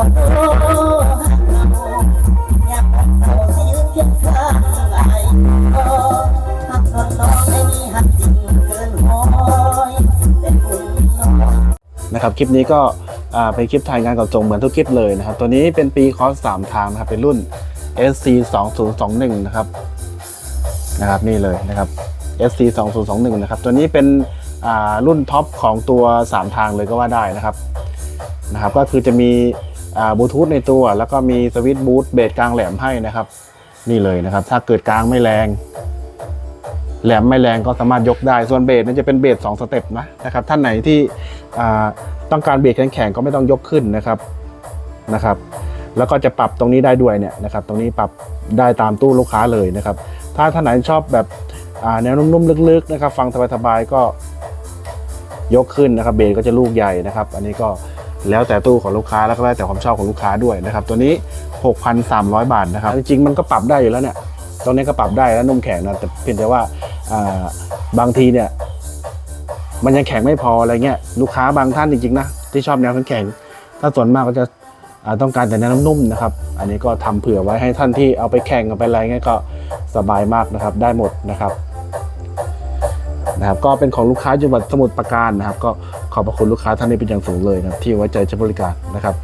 นะครับคลิปนี้ก็เป็นคลิปถ่ายงานกับจงเหมือนทุกคลิปเลยนะครับ ตัวนี้เป็นปีคอร์ส3ทางนะครับ เป็นรุ่น SC 2 0 2 1นะครับนะครับนี่เลยนะครับ SC 2 0 2 1นะครับตัวนี้เป็นรุ่นท็อปของตัว 3 ทางเลยก็ว่าได้นะครับนะครับ ก็คือจะมี บลูทูธในตัว แล้วก็มีสวิตช์บูทเบสกลางแหลมให้นะครับ นี่เลยนะครับ ถ้าเกิดกลางไม่แรง แหลมไม่แรงก็สามารถยกได้ ส่วนเบสนั้นจะเป็นเบส2สเต็ปนะนะครับ ท่านไหนที่ต้องการเบสแข็งๆก็ไม่ต้องยกขึ้นนะครับนะครับ แล้วก็จะปรับตรงนี้ได้ด้วยเนี่ยนะครับ ตรงนี้ปรับได้ตามตู้ลูกค้าเลยนะครับ ถ้าท่านไหนชอบแบบแนวนุ่มๆลึกๆนะครับ ฟังสบายๆก็ยกขึ้นนะครับ เบสก็จะลูกใหญ่นะครับ อันนี้ก็ แล้วแต่ตู้ของลูกค้าแล้วก็แล้วแต่ความชอบของลูกค้าด้วยนะครับตัวนี้ 6,300 บาทนะครับจริงๆมันก็ปรับได้อยู่แล้วเนี่ยตรงนี้ก็ปรับได้แล้วนุ่มแข็งนะแต่เพียงแต่ว่าบางทีเนี่ยมันยังแข็งไม่พออะไรเงี้ยลูกค้าบางท่านจริงๆนะที่ชอบแนวแข็งถ้าส่วนมากก็จะต้องการแต่แนวนุ่มนะครับ อันนี้ก็ทำเผื่อไว้ให้ท่านที่เอาไปแข่งกันไปอะไรเงี้ยก็สบายมากนะครับได้หมดนะครับ นะครับก็เป็นของลูกค้าจังหวัดสมุทรปราการนะครับ ก็ขอบพระคุณลูกค้าท่านนี้เป็นอย่างสูงเลยนะครับที่ไว้ใจใช้บริการนะครับ